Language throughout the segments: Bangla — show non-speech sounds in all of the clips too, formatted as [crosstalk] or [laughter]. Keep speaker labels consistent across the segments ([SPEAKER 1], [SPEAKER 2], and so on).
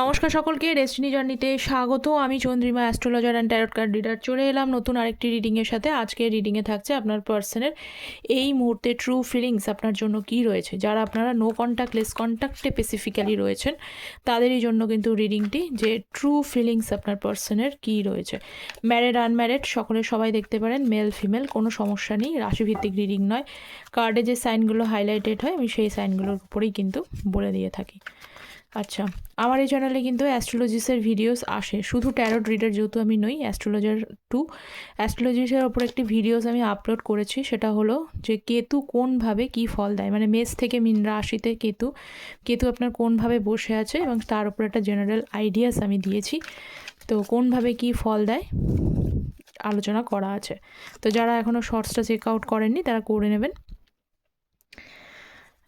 [SPEAKER 1] নমস্কার সকলকে ডেস্টিনি জার্নিতে স্বাগত। আমি Chandrima astrologer and tarot card reader চলে এলাম নতুন আরেকটি রিডিংয়ের সাথে। আজকে রিডিংয়ে থাকছে আপনার পার্সনের এই মুহূর্তে ট্রু ফিলিংস আপনার জন্য কি রয়েছে? যারা আপনারা নো কন্ট্যাক্ট লেস কন্ট্যাক্টে স্পেসিফিক্যালি রয়েছেন, তাদেরই জন্য কিন্তু রিডিংটি যে ট্রু ফিলিংস আপনার পার্সনের কি রয়েছে। ম্যারেড আনম্যারেড সকলে সবাই দেখতে পারেন মেল ফিমেল কোনো সমস্যা নেই, রাশিভিত্তিক রিডিং নয়। কার্ডে যে সাইনগুলো হাইলাইটেড হয়, আমি সেই সাইনগুলোর উপরেই কিন্তু বলে দিয়ে থাকি। আচ্ছা আমার এই চ্যানেলে কিন্তু অ্যাস্ট্রোলজিসের ভিডিওস আসে। শুধু ট্যারোট রিডার যেহেতু আমি নই অ্যাস্ট্রোলজার টু অ্যাস্ট্রোলজিসের ওপর একটি ভিডিওস আমি আপলোড করেছি, সেটা হলো যে কেতু কোনভাবে কি ফল দেয়? মানে মেষ থেকে মিন রাশিতে কেতু কেতু আপনার কোনভাবে বসে আছে এবং তার উপর একটা জেনারেল আইডিয়াস আমি দিয়েছি। তো কোনভাবে কি ফল দেয়? আলোচনা করা আছে। তো যারা এখনও শর্টসটা চেক আউট করেননি, তারা করে নেবেন।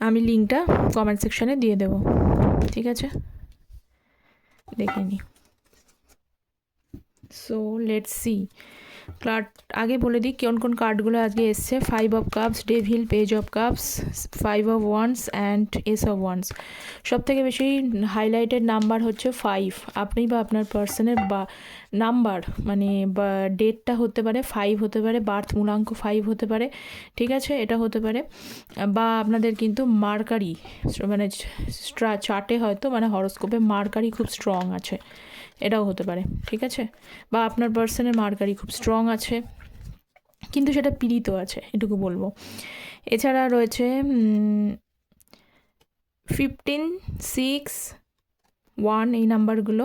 [SPEAKER 1] আমি লিঙ্কটা কমেন্ট সেকশানে দিয়ে দেবো। ঠিক আছে? দেখে নিই সো লেটস সি কার্ড আগে বলে দিই কোন কোন কার্ডগুলো আজকে এসছে। Five of cups devil page of cups five of wands and ace of wands সব থেকে বেশি হাইলাইটেড নাম্বার হচ্ছে ফাইভ আপনি বা আপনার পার্সনের বা নাম্বার মানে বা ডেটটা হতে পারে ফাইভ হতে পারে বার্থ মূলাঙ্ক ফাইভ হতে পারে, ঠিক আছে? এটা হতে পারে। বা আপনাদের কিন্তু মার্কারি মানে স্ট্রা চার্টে হয়তো মানে হরস্কোপে মার্কারি খুব স্ট্রং আছে। এটাও হতে পারে, ঠিক আছে? বা আপনার পার্সনের মার্কারি খুব স্ট্রং আছে, কিন্তু সেটা পীড়িত আছে, এটুকু বলব। এছাড়া রয়েছে ফিফটিন সিক্স ওয়ান এই নাম্বারগুলো।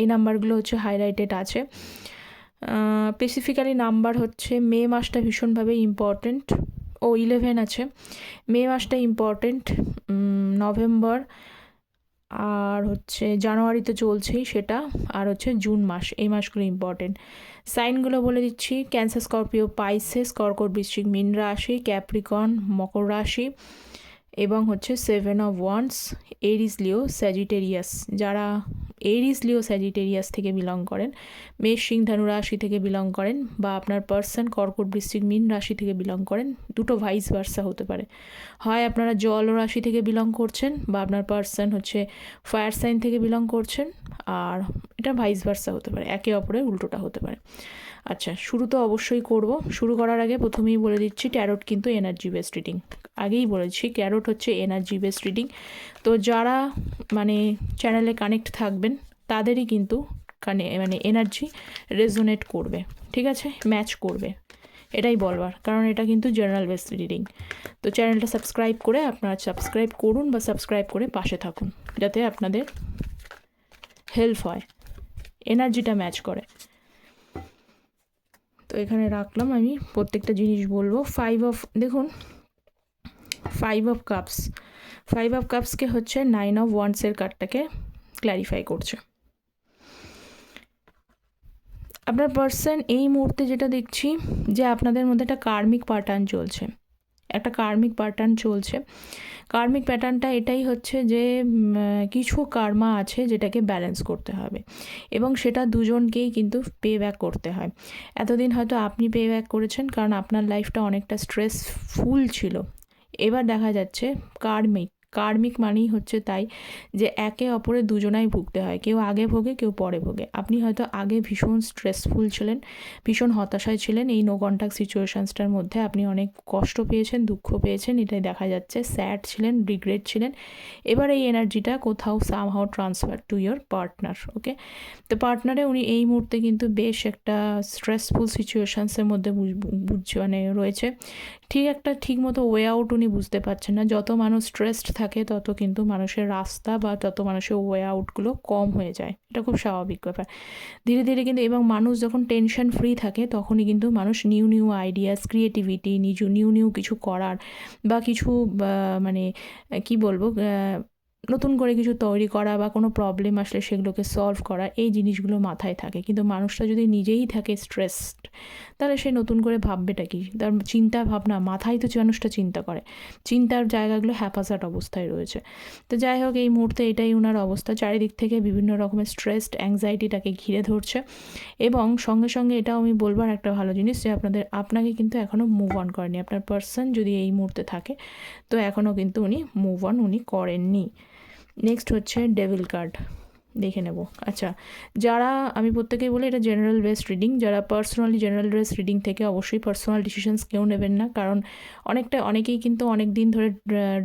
[SPEAKER 1] এই নাম্বারগুলো হচ্ছে হাইলাইটেড আছে। স্পেসিফিক্যালি নাম্বার হচ্ছে, মে মাসটা ভীষণভাবে ইম্পর্টেন্ট ও ইলেভেন আছে। মে মাসটা ইম্পর্টেন্ট নভেম্বর আর হচ্ছে জানুয়ারিতে চলছেই সেটা, আর হচ্ছে জুন মাস, এই মাসগুলো ইম্পর্টেন্ট সাইনগুলো বলে দিচ্ছি, ক্যান্সার, স্করপিও, পাইসেস, কর্কট, বৃশ্চিক, মিন রাশি, ক্যাপ্রিকন, মকর রাশি এবং হচ্ছে seven of wands Aries, Leo, Sagittarius. যারা এরিস লিও স্যাজিটেরিয়াস থেকে বিলং করেন। মেষ সিং ধনু রাশি থেকে বিলং করেন বা আপনার পার্সন কর্কট, বৃশ্চিক, মিন রাশি থেকে বিলং করেন। দুটো ভাইস ভার্সা হতে পারে। হয় আপনারা জল রাশি থেকে বিলং করছেন বা আপনার পার্সন হচ্ছে ফায়ার সাইন থেকে বিলং করছেন, আর এটা ভাইস ভার্সা হতে পারে। একে অপরের উল্টোটা হতে পারে। আচ্ছা শুরু তো অবশ্যই করব। শুরু করার আগে প্রথমেই বলে দিচ্ছি ট্যারোট কিন্তু এনার্জি বেসড রিডিং আগেই বলেছি ক্যারোট হচ্ছে এনার্জি বেসড রিডিং তো যারা মানে চ্যানেলে কানেক্ট থাকবেন তাদেরই কিন্তু কানে মানে এনার্জি রেজোনেট করবে, ঠিক আছে? ম্যাচ করবে। এটাই বলবার, কারণ এটা কিন্তু জেনারেল বেস রিডিং তো চ্যানেলটা সাবস্ক্রাইব করে আপনারা সাবস্ক্রাইব করুন বা সাবস্ক্রাইব করে পাশে থাকুন, যাতে আপনাদের হেল্প হয় এনার্জিটা ম্যাচ করে। তো এখানে রাখলাম আমি, প্রত্যেকটা জিনিস বলব। ফাইভ অফ দেখুন five of cups five of কাপসকে হচ্ছে নাইন অফ ওয়ান্সের কার্ডটাকে ক্ল্যারিফাই করছে। আপনার পার্সন এই মুহূর্তে যেটা দেখছি যে আপনাদের মধ্যে একটা কার্মিক প্যাটার্ন চলছে। একটা কার্মিক প্যাটার্ন চলছে। কার্মিক প্যাটার্নটা এটাই হচ্ছে যে কিছু কার্মা আছে যেটাকে ব্যালেন্স করতে হবে এবং সেটা দুজনকেই কিন্তু পে ব্যাক করতে হয়। এতদিন হয়তো আপনি পে ব্যাক করেছেন কারণ আপনার লাইফটা অনেকটা স্ট্রেসফুল ছিল। এবার দেখা যাচ্ছে কার্মিক কার্মিক মানেই হচ্ছে তাই যে একে অপরে দুজনাই ভুগতে হয়, কেউ আগে ভোগে, কেউ পরে ভোগে। আপনি হয়তো আগে ভীষণ স্ট্রেসফুল ছিলেন, ভীষণ হতাশায় ছিলেন, এই নো কন্ট্যাক্ট সিচুয়েশানসটার মধ্যে আপনি অনেক কষ্ট পেয়েছেন, দুঃখ পেয়েছেন, এটাই দেখা যাচ্ছে। স্যাড ছিলেন রিগ্রেট ছিলেন, এবার এই এনার্জিটা কোথাও somehow transfer to your partner okay তো পার্টনারে উনি এই মুহূর্তে কিন্তু বেশ একটা স্ট্রেসফুল সিচুয়েশানসের মধ্যে বুঝ মানে রয়েছে। ঠিক একটা ঠিক মতো ওয়ে আউট উনি বুঝতে পারছেন না। যত মানুষ স্ট্রেসড থাকে, তত কিন্তু মানুষের রাস্তা বা তত মানুষের ওয়ে আউটগুলো কম হয়ে যায়। এটা খুব স্বাভাবিক ব্যাপার। ধীরে ধীরে কিন্তু এবং মানুষ যখন টেনশন ফ্রি থাকে, তখনই কিন্তু মানুষ নিউ নিউ আইডিয়াস ক্রিয়েটিভিটি নিজ নিউ নিউ কিছু করার বা কিছু মানে কি বলব নতুন করে কিছু তৈরি করা বা কোনো প্রবলেম আসলে সেগুলোকে সলভ করা, এই জিনিসগুলো মাথায় থাকে। কিন্তু মানুষটা যদি নিজেই থাকে স্ট্রেসড তাহলে সে নতুন করে ভাববেটা কি? তার চিন্তা ভাবনা, মাথায় তো মানুষটা চিন্তা করে, চিন্তার জায়গাগুলো হ্যাপাসাট অবস্থায় রয়েছে। তো যাই হোক, এই মুহূর্তে এটাই ওনার অবস্থা। চারিদিক থেকে বিভিন্ন রকমের স্ট্রেসড অ্যাংজাইটিটাকে ঘিরে ধরছে। এবং সঙ্গে সঙ্গে এটাও আমি বলবার একটা ভালো জিনিস যে আপনাদের, আপনাকে কিন্তু এখনও মুভ অন করেনি। আপনার পার্সন যদি এই মুহূর্তে থাকে, তো এখনও কিন্তু উনি মুভ অন উনি করেননি। নেক্সট হচ্ছে ডেভিল কার্ড দেখে নেব। আচ্ছা যারা, আমি প্রত্যেকেই বলি এটা জেনারেল বেসড রিডিং যারা পার্সোনালি জেনারেল বেসড রিডিং থেকে অবশ্যই পার্সোনাল ডিসিশনস কেউ নেবেন না, কারণ অনেকটা, অনেকেই কিন্তু অনেক দিন ধরে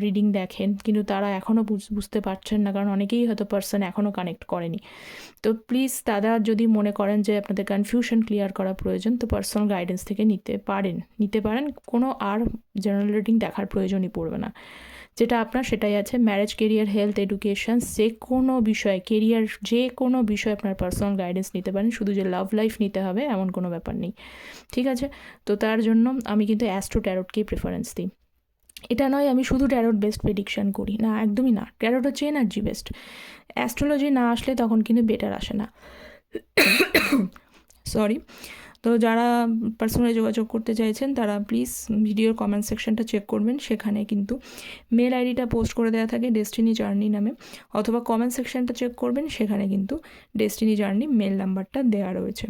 [SPEAKER 1] রিডিং দেখেন, কিন্তু তারা এখনও বুঝতে পারছেন না, কারণ অনেকেই হয়তো পার্সন এখনও কানেক্ট করেনি। তো প্লিজ তারা যদি মনে করেন যে আপনাদের কনফিউশন ক্লিয়ার করা প্রয়োজন, তো পার্সোনাল গাইডেন্স থেকে নিতে পারেন নিতে পারেন, কোনো আর জেনারেল রিডিং দেখার প্রয়োজনই পড়বে না। যেটা আপনার সেটাই আছে ম্যারেজ কেরিয়ার হেলথ এডুকেশন যে কোনো বিষয়ে কেরিয়ার যে কোনো বিষয়ে আপনার পার্সোনাল গাইডেন্স নিতে পারেন, শুধু যে লাভ লাইফ নিতে হবে এমন কোনো ব্যাপার নেই। ঠিক আছে? তো তার জন্য আমি কিন্তু অ্যাস্ট্রো ট্যারোটকেই প্রেফারেন্স দিই। এটা নয়, আমি শুধু ট্যারোট বেস্ট প্রেডিকশান করি। না, একদমই না। ট্যারোট হচ্ছে এনার্জি বেস্ট অ্যাস্ট্রোলজি না আসলে তখন কিন্তু বেটার আসে না। [coughs] সরি তো যারা পার্সোনালি যোগাযোগ করতে চাইছেন, তারা প্লিজ ভিডিওর কমেন্ট সেকশনটা চেক করবেন। সেখানে কিন্তু মেল আইডিটা পোস্ট করে দেওয়া থাকে ডেস্টিনি জার্নি নামে। অথবা কমেন্ট সেকশনটা চেক করবেন, সেখানে কিন্তু ডেস্টিনি জার্নি মেল নাম্বারটা দেওয়া রয়েছে।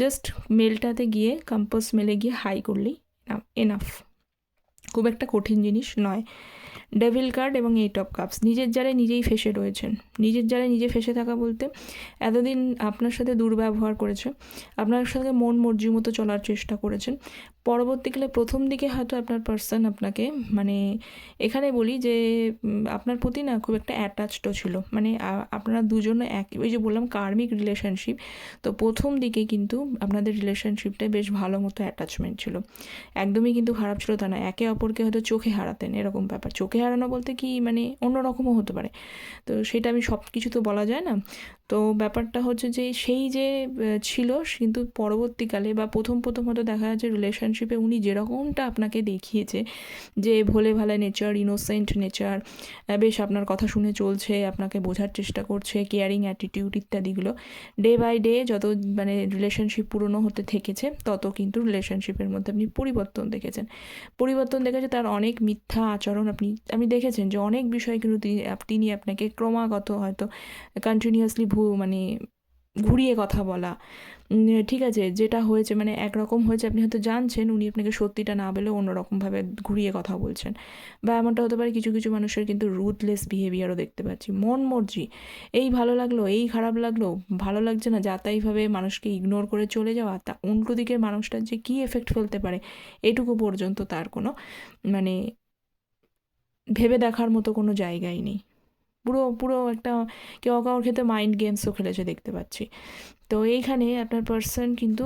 [SPEAKER 1] জাস্ট মেলটাতে গিয়ে কম্পোজ মেলে গিয়ে হাই করলেই এনাফ খুব একটা কঠিন জিনিস নয়। ডেভিল কার্ড এবং এইট অফ কাপস নিজের জালে নিজেই ফেসে রয়েছেন। নিজের জালে নিজে ফেসে থাকা বলতে এতদিন আপনার সাথে দুর্ব্যবহার করেছে। আপনার সাথে মন মর্জি মতো চলার চেষ্টা করেছেন। পরবর্তীকালে প্রথম দিকে হয়তো আপনার পার্সন আপনাকে মানে এখানে বলি যে আপনার প্রতি না খুব একটা অ্যাটাচডও ছিল। মানে আপনারা দুজনে এক, ওই যে বললাম কার্মিক রিলেশনশিপ তো প্রথম দিকে কিন্তু আপনাদের রিলেশনশিপটা বেশ ভালো মতো অ্যাটাচমেন্ট ছিল। একদমই কিন্তু খারাপ ছিল তা না, একে অপরকে হয়তো চোখে হারাতেন এরকম ব্যাপার। চোখে হারানো বলতে কি মানে অন্যরকমও হতে পারে। তো সেটা আমি সব কিছু তো বলা যায় না। তো ব্যাপারটা হচ্ছে যে সেই যে ছিল, কিন্তু পরবর্তীকালে বা প্রথম প্রথম হয়তো দেখা যাচ্ছে রিলেশনশিপে উনি যেরকমটা আপনাকে দেখিয়েছে যে ভোলে ভালে নেচার ইনোসেন্ট নেচার বেশ আপনার কথা শুনে চলছে, আপনাকে বোঝার চেষ্টা করছে কেয়ারিং অ্যাটিটিউড ইত্যাদিগুলো ডে বাই ডে যত মানে রিলেশনশিপ পুরনো হতে থেকেছে, তত কিন্তু রিলেশনশিপের মধ্যে আপনি পরিবর্তন দেখেছেন। পরিবর্তন দেখেছে তার অনেক মিথ্যা আচরণ আপনি আপনি দেখেছেন যে অনেক বিষয় কিন্তু তিনি আপনাকে ক্রমাগত হয়তো কন্টিনিউয়াসলি ভু মানে ঘুরিয়ে কথা বলা। ঠিক আছে, যেটা হয়েছে মানে একরকম হয়েছে, আপনি হয়তো জানছেন, উনি আপনাকে সত্যিটা না বলেও অন্যরকমভাবে ঘুরিয়ে কথা বলছেন। বা এমনটা হতে পারে কিছু কিছু মানুষের কিন্তু রুথলেস বিহেভিয়ারও দেখতে পাচ্ছি। মন মর্জি, এই ভালো লাগল, এই খারাপ লাগল, ভালো লাগছে না যাতাইভাবে মানুষকে ইগনোর করে চলে যাওয়া, তা উল্টো দিকের মানুষটার যে কী এফেক্ট ফেলতে পারে, এটুকু পর্যন্ত তার কোনো মানে ভেবে দেখার মতো কোনো জায়গাই নেই। পুরো পুরো একটা কেউ কাউর ক্ষেত্রে মাইন্ড গেমসও খেলেছে দেখতে পাচ্ছি। তো এইখানে আপনার পার্সন কিন্তু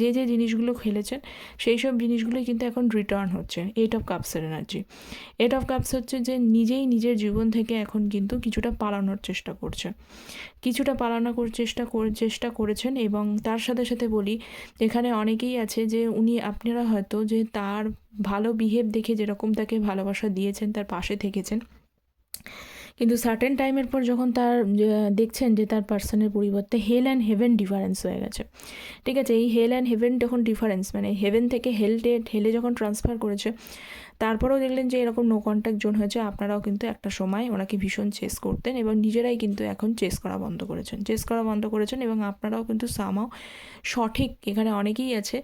[SPEAKER 1] যে যে জিনিসগুলো খেলেছেন, সেই সব জিনিসগুলোই কিন্তু এখন রিটার্ন হচ্ছে। এইট অফ কাপসের এনার্জি এইট অফ কাপস হচ্ছে যে নিজেই নিজের জীবন থেকে এখন কিন্তু কিছুটা পালানোর চেষ্টা করছে। কিছুটা পালানো চেষ্টা চেষ্টা করেছেন এবং তার সাথে সাথে বলি, এখানে অনেকেই আছে যে উনি, আপনারা হয়তো যে তার ভালো বিহেভ দেখে যেরকম তাকে ভালোবাসা দিয়েছেন, তার পাশে থেকেছেন কিন্তু সার্টেন টাইমের পর যখন তার দেখছেন যে তার পার্সনের পরিবর্তে হেল অ্যান্ড হেভেন ডিফারেন্স হয়ে গেছে। ঠিক আছে, এই হেল অ্যান্ড হেভেন যখন ডিফারেন্স মানে হেভেন থেকে হেলটে হেলে যখন ট্রান্সফার করেছে, তারপরেও দেখলেন যে এরকম নো কন্ট্যাক্ট জোন হয়েছে। আপনারাও কিন্তু একটা সময় ওনাকে ভীষণ চেস করতেন এবং নিজেরাই কিন্তু এখন চেস করা বন্ধ করেছেন। চেস করা বন্ধ করেছেন এবং আপনারাও কিন্তু সামাও সঠিক, এখানে অনেকেই আছে,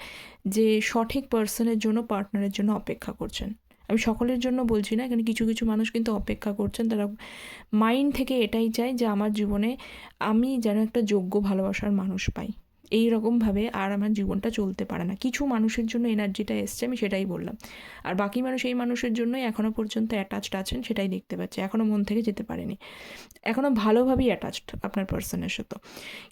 [SPEAKER 1] যে সঠিক পার্সনের জন্য পার্টনারের জন্য অপেক্ষা করছেন। আমি সকলের জন্য বলছি না, এখানে কিছু কিছু মানুষ কিন্তু অপেক্ষা করছেন। তারা মাইন্ড থেকে এটাই চায় যে, আমার জীবনে আমি যেন একটা যোগ্য ভালোবাসার মানুষ পাই। এই রকমভাবে আর আমার জীবনটা চলতে পারে না। কিছু মানুষের জন্য এনার্জিটা এসছে, আমি সেটাই বললাম। আর বাকি মানুষ, এই মানুষের জন্যই এখনও পর্যন্ত অ্যাটাচড আছেন, সেটাই দেখতে পাচ্ছে। এখনও মন থেকে যেতে পারেনি। এখনও ভালোভাবেই অ্যাটাচড আপনার পার্সনের সাথে।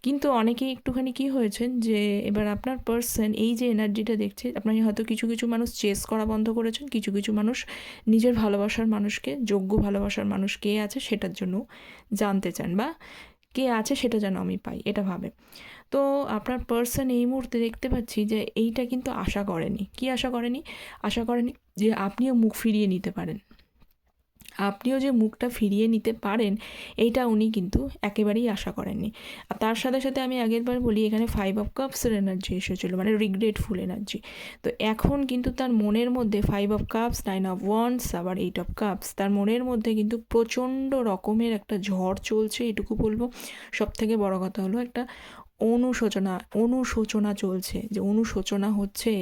[SPEAKER 1] কিন্তু অনেকেই একটুখানি কি হয়েছেন যে, এবার আপনার পার্সন এই যে এনার্জিটা দেখছে আপনার হয়তো কিছু কিছু মানুষ চেস করা বন্ধ করেছেন, কিছু কিছু মানুষ নিজের ভালোবাসার মানুষকে, যোগ্য ভালোবাসার মানুষ কে আছে, সেটার জন্য জানতে চান বা কে আছে সেটা যেন আমি পাই, এটা ভাবে। তো আপনার পার্সন এই মুহূর্তে দেখতে পাচ্ছি যে এইটা কিন্তু আশা করেনি। কি আশা করেনি? আশা করেনি যে আপনিও মুখ ফিরিয়ে নিতে পারেন। আপনিও যে মুখটা ফিরিয়ে নিতে পারেন, এইটা উনি কিন্তু একেবারেই আশা করেননি। আর তার সাথে সাথে আমি আগেরবার বলি, এখানে ফাইভ অফ কাপসের এনার্জি এসেছিল মানে রিগ্রেটফুল এনার্জি তো এখন কিন্তু তার মনের মধ্যে five of cups nine of wands আবার এইট অফ কাপস তার মনের মধ্যে কিন্তু প্রচণ্ড রকমের একটা ঝড় চলছে, এটুকু বলব। সব থেকে বড় কথা হলো একটা অনুশোচনা অনুশোচনা চলছে। যে অনুশোচনা হচ্ছে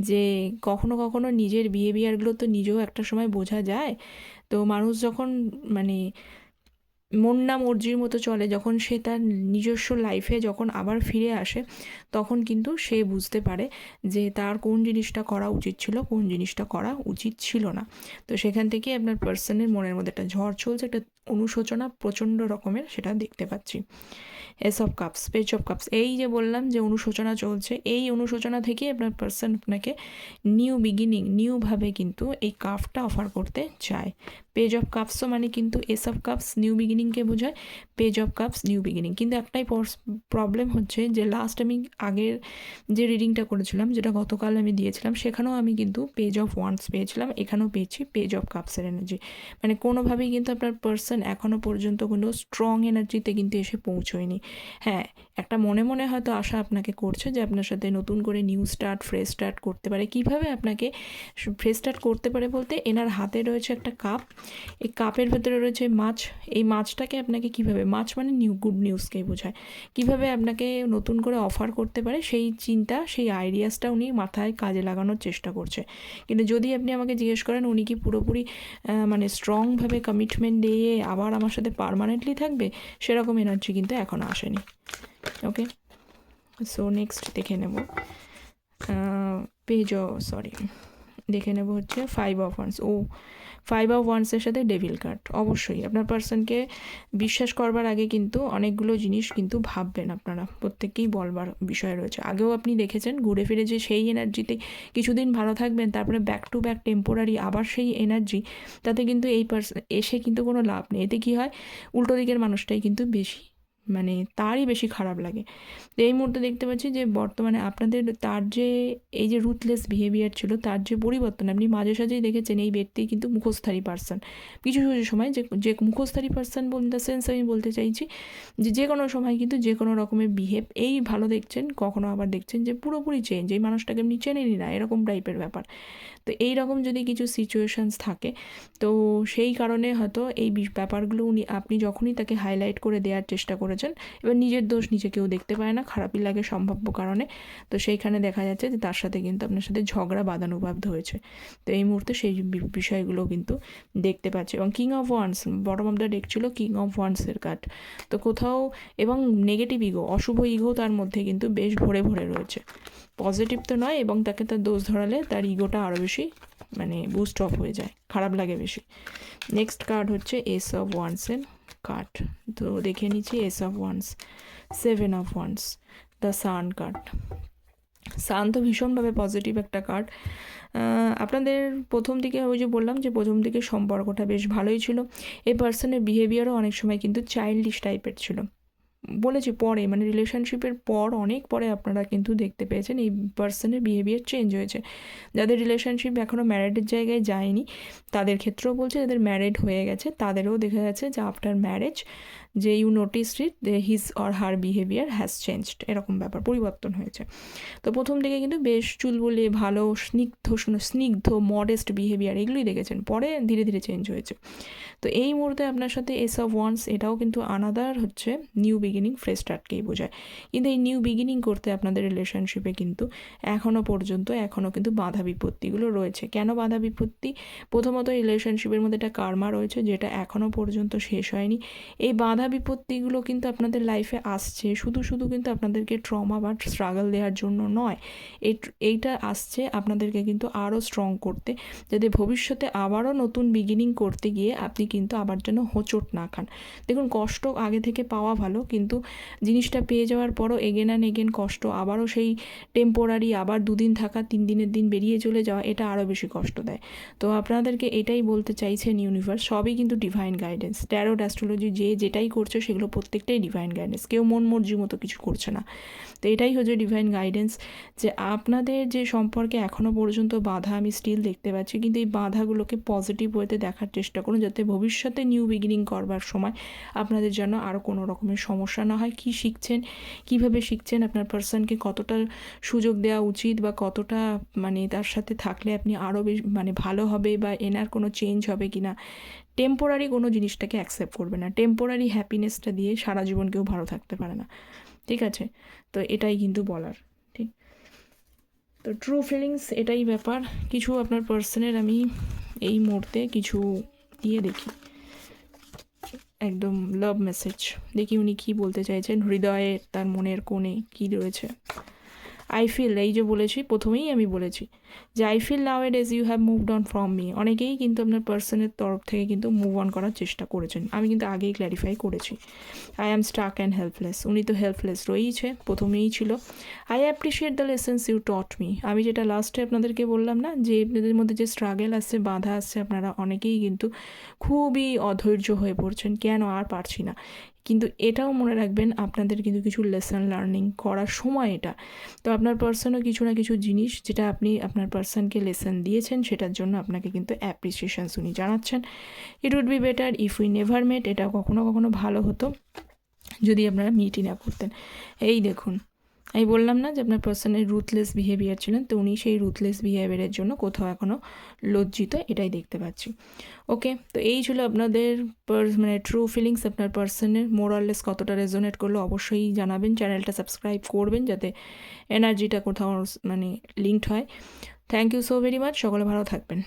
[SPEAKER 1] যে কখনো কখনো নিজের বিহেভিয়ারগুলো তো নিজেও একটা সময় বোঝা যায়। তো মানুষ যখন মানে মন না মর্জির মতো চলে, যখন সে তার নিজস্ব লাইফে যখন আবার ফিরে আসে, তখন কিন্তু সে বুঝতে পারে যে তার কোন জিনিসটা করা উচিত ছিল, কোন জিনিসটা করা উচিত ছিল না। তো সেখান থেকে আপনার পার্সনের মনের মধ্যে একটা ঝড় চলছে, একটা অনুশোচনা প্রচণ্ড রকমের সেটা দেখতে পাচ্ছি। Ace of cups page of cups এই যে বললাম যে অনুশোচনা চলছে, এই অনুশোচনা থেকে আপনার পার্সন আপনাকে নিউ বিগিনিং নিউভাবে কিন্তু এই কাপটা অফার করতে চায়। পেজ অফ কাপসও মানে কিন্তু এস অফ কাপস নিউ বিগিনিংকে বোঝায় page of cups new beginning কিন্তু একটাই প্রবলেম হচ্ছে যে লাস্ট আমি আগের যে রিডিংটা করেছিলাম, যেটা গতকাল আমি দিয়েছিলাম, সেখানেও আমি কিন্তু পেজ অফ ওয়ান্স পেয়েছিলাম, এখানেও পেয়েছি পেজ অফ কাপসের এনার্জি মানে কোনোভাবেই কিন্তু আপনার পার্সন এখনও পর্যন্ত কোনো স্ট্রং এনার্জিতে কিন্তু এসে পৌঁছয়নি। হ্যাঁ একটা মনে মনে হয়তো আশা আপনাকে করছে যে আপনার সাথে নতুন করে নিউ স্টার্ট ফ্রেশ স্টার্ট করতে পারে। কীভাবে আপনাকে ফ্রেশ স্টার্ট করতে পারে বলতে, এনার হাতে রয়েছে একটা কাপ এই কাপের ভেতরে রয়েছে মাছ, এই মাছটাকে আপনাকে কীভাবে, মাছ মানে নিউ গুড নিউজকে বোঝায়। কীভাবে আপনাকে নতুন করে অফার করতে পারে, সেই চিন্তা, সেই আইডিয়াসটা উনি মাথায় কাজে লাগানোর চেষ্টা করছে। কিন্তু যদি আপনি আমাকে জিজ্ঞেস করেন, উনি কি পুরোপুরি মানে স্ট্রংভাবে কমিটমেন্ট দিয়ে আবার আমার সাথে পারমানেন্টলি থাকবে? সেরকম এনার্জি কিন্তু এখনও আসেনি। ওকে সো নেক্সট দেখে নেব। পেজ সরি দেখে নেব হচ্ছে ফাইভ অফ ওয়ান্স ও ফাইভ অফ ওয়ান্সের সাথে ডেভিল কার্ড অবশ্যই। আপনার পার্সনকে বিশ্বাস করবার আগে কিন্তু অনেকগুলো জিনিস কিন্তু ভাববেন আপনারা। প্রত্যেককেই বলবার বিষয় রয়েছে। আগেও আপনি দেখেছেন, ঘুরে ফিরে যে সেই এনার্জিতে কিছুদিন ভালো থাকবেন, তারপরে ব্যাক টু ব্যাক টেম্পোরারি আবার সেই এনার্জি তাতে কিন্তু এই পার্সন এসে কিন্তু কোনো লাভ নেই। এতে কী হয়? উল্টো দিকের মানুষটাই কিন্তু বেশি। মানে তারই বেশি খারাপ লাগে। তো এই মুহূর্তে দেখতে পাচ্ছি যে বর্তমানে আপনাদের তার যে, এই যে রুথলেস বিহেভিয়ার ছিল, তার যে পরিবর্তন, আপনি মাঝে সাঝেই দেখেছেন এই ব্যক্তি কিন্তু মুখোশধারী পার্সন কিছু কিছু সময় যে যে মুখোশধারী পার্সন বল দ্য সেন্স আমি বলতে চাইছি যে যে কোনো সময় কিন্তু যে কোনো রকমের বিহেভ এই ভালো দেখছেন, কখনো আবার দেখছেন যে পুরোপুরি চেঞ্জ এই মানুষটাকে আপনি চেনেনই না, এরকম টাইপের ব্যাপার। তো এই রকম যদি কিছু সিচুয়েশানস থাকে, তো সেই কারণে হয়তো এই ব্যাপারগুলো উনি, আপনি যখনই তাকে হাইলাইট করে দেওয়ার চেষ্টা করেছেন, এবার নিজের দোষ নিজে কেউ দেখতে পায় না, খারাপই লাগে সম্ভাব্য কারণে। তো সেইখানে দেখা যাচ্ছে যে তার সাথে কিন্তু আপনার সাথে ঝগড়া বাদানুবাদ হয়েছে। তো এই মুহূর্তে সেই বিষয়গুলো কিন্তু দেখতে পাচ্ছে। এবং king of wands bottom of the deck ছিল কিং অফ ওয়ান্সের কার্ড তো কোথাও, এবং নেগেটিভ ইগো অশুভ ইগো তার মধ্যে কিন্তু বেশ ভরে ভরে রয়েছে। পজিটিভ তো নয় এবং তাকে তার দোষ ধরালে তার ইগোটা আরও বেশি মানে বুস্ট অফ হয়ে যায়, খারাপ লাগে বেশি। নেক্সট কার্ড হচ্ছে এস অফ ওয়ান্সের কার্ড তো দেখে নিচ্ছি ace of wands seven of wands the sun card sun তো ভীষণভাবে পজিটিভ একটা কার্ড আপনাদের প্রথম দিকে ওই যে বললাম যে প্রথম দিকে সম্পর্কটা বেশ ভালোই ছিল। এই পার্সনের বিহেভিয়ারও অনেক সময় কিন্তু চাইল্ডিশ টাইপের ছিল। বলেছি পরে মানে রিলেশনশিপের পর অনেক পরে আপনারা কিন্তু দেখতে পেয়েছেন এই পার্সনের বিহেভিয়ার চেঞ্জ হয়েছে। যাদের রিলেশনশিপ এখনও ম্যারেডের জায়গায় যায়নি, তাদের ক্ষেত্রেও বলছে, যাদের ম্যারেড হয়ে গেছে, তাদেরও দেখা গেছে যে আফটার ম্যারেজ যে you notice it his or her behaviour has changed এরকম ব্যাপার, পরিবর্তন হয়েছে। তো প্রথম দিকে কিন্তু বেশ চুলবুলে, ভালো, স্নিগ্ধ স্নিগ্ধ মডেস্ট বিহেভিয়ার এগুলোই দেখেছেন। পরে ধীরে ধীরে চেঞ্জ হয়েছে। তো এই মুহূর্তে আপনার সাথে এস অফ ওয়ান্স এটাও কিন্তু আনাদার হচ্ছে নিউ বিগিনিং ফ্রেশ স্টার্টকেই বোঝায়। কিন্তু এই নিউ বিগিনিং করতে আপনাদের রিলেশনশিপে কিন্তু এখনও পর্যন্ত এখনও কিন্তু বাধা বিপত্তিগুলো রয়েছে। কেন বাধা বিপত্তি? প্রথমত রিলেশনশিপের মধ্যে একটা কার্মা রয়েছে, যেটা এখনও পর্যন্ত শেষ হয়নি। এই বাধা বিপত্তিগুলো কিন্তু আপনাদের লাইফে আসছে, শুধু শুধু কিন্তু আপনাদেরকে ট্রমা বা স্ট্রাগল দেওয়ার জন্য নয় এই এইটা আসছে আপনাদেরকে কিন্তু আরও স্ট্রং করতে, যাতে ভবিষ্যতে আবারও নতুন বিগিনিং করতে গিয়ে আপনি কিন্তু আবার যেন হোঁচট না খান। দেখুন, কষ্ট আগে থেকে পাওয়া ভালো, কিন্তু জিনিসটা পেয়ে যাওয়ার পরও এগেন অ্যান্ড এগেন কষ্ট, আবারও সেই টেম্পোরারি আবার দুদিন থাকা তিন দিনের দিন বেরিয়ে চলে যাওয়া, এটা আরও বেশি কষ্ট দেয়। তো আপনাদেরকে এটাই বলতে চাইছেন ইউনিভার্স সবই কিন্তু ডিভাইন গাইডেন্স ট্যারোড অ্যাস্ট্রোলজি যে যেটাই করছে, সেগুলো প্রত্যেকটাই ডিভাইন গাইডেন্স কেউ মন মর্জি মতো কিছু করছে না। তো এটাই হচ্ছে ডিভাইন গাইডেন্স যে আপনাদের যে সম্পর্কে এখনও পর্যন্ত বাধা আমি স্টিল দেখতে পাচ্ছি, কিন্তু এই বাধাগুলোকে পজিটিভ ওয়েতে দেখার চেষ্টা করুন, যাতে ভবিষ্যতে নিউ বিগিনিং করবার সময় আপনাদের জন্য আরও কোনো রকমের সমস্যা না হয়, কী শিখছেন, কীভাবে শিখছেন, আপনার পার্সনকে কতটা সুযোগ দেওয়া উচিত বা কতটা মানে তার সাথে থাকলে আপনি আরও বেশি মানে ভালো হবে বা এনার কোনো চেঞ্জ হবে কি না টেম্পোরারি কোনো জিনিসটাকে অ্যাকসেপ্ট করবে না। টেম্পোরারি হ্যাপিনেসটা দিয়ে সারা জীবন কেউ ভালো থাকতে পারে না। ঠিক আছে? তো এটাই কিন্তু বলার, ঠিক? তো ট্রু ফিলিংস এটাই ব্যাপার। কিছু আপনার পার্সনের আমি এই মুহূর্তে কিছু দিয়ে দেখি। একদম লাভ মেসেজ দেখি উনি কি বলতে চাইছেন। হৃদয়ে তার মনের কোণে কি রয়েছে। আই ফিল এই যে বলেছি, প্রথমেই আমি বলেছি যে I feel now add as you have moved on from me অনেকেই কিন্তু আপনার পার্সনের তরফ থেকে কিন্তু মুভ অন করার চেষ্টা করেছেন। আমি কিন্তু আগেই ক্ল্যারিফাই করেছি। I am stuck and helpless উনি তো হেল্পলেস রয়েইছে, প্রথমেই ছিল। I appreciate the lessons you taught me আমি যেটা লাস্টে আপনাদেরকে বললাম না, যে আপনাদের মধ্যে যে স্ট্রাগেল আসছে বাধা আসছে আপনারা অনেকেই কিন্তু খুবই অধৈর্য হয়ে পড়ছেন। কেন? আর পারছি না। কিন্তু এটাও মনে রাখবেন আপনাদের কিন্তু কিছু লেসন লার্নিং করার সময় এটা। তো আপনার পার্সনও কিছু না কিছু জিনিস যেটা আপনি আপনার পার্সনকে লেসন দিয়েছেন সেটার জন্য আপনাকে কিন্তু অ্যাপ্রিসিয়েশনস উনি জানাচ্ছেন। It would be better if we never met এটা কখনো কখনো ভালো হতো। যদি আপনারা মিটই না করতেন। এই দেখুন আমি বললাম না যে আপনার পার্সনের রুথলেস বিহেভিয়ার ছিলেন তো উনি সেই রুথলেস বিহেভিয়ারের জন্য কোথাও এখনও লজ্জিত, এটাই দেখতে পাচ্ছি। ওকে তো এই ছিল আপনাদের মানে ট্রু ফিলিংস আপনার পার্সনের মোরাললেস কতটা রেজোনেট করল, অবশ্যই জানাবেন চ্যানেলটা সাবস্ক্রাইব করবেন যাতে এনার্জিটা কোথাও মানে লিঙ্কড হয়। Thank you so very much সকলে ভালো থাকবেন।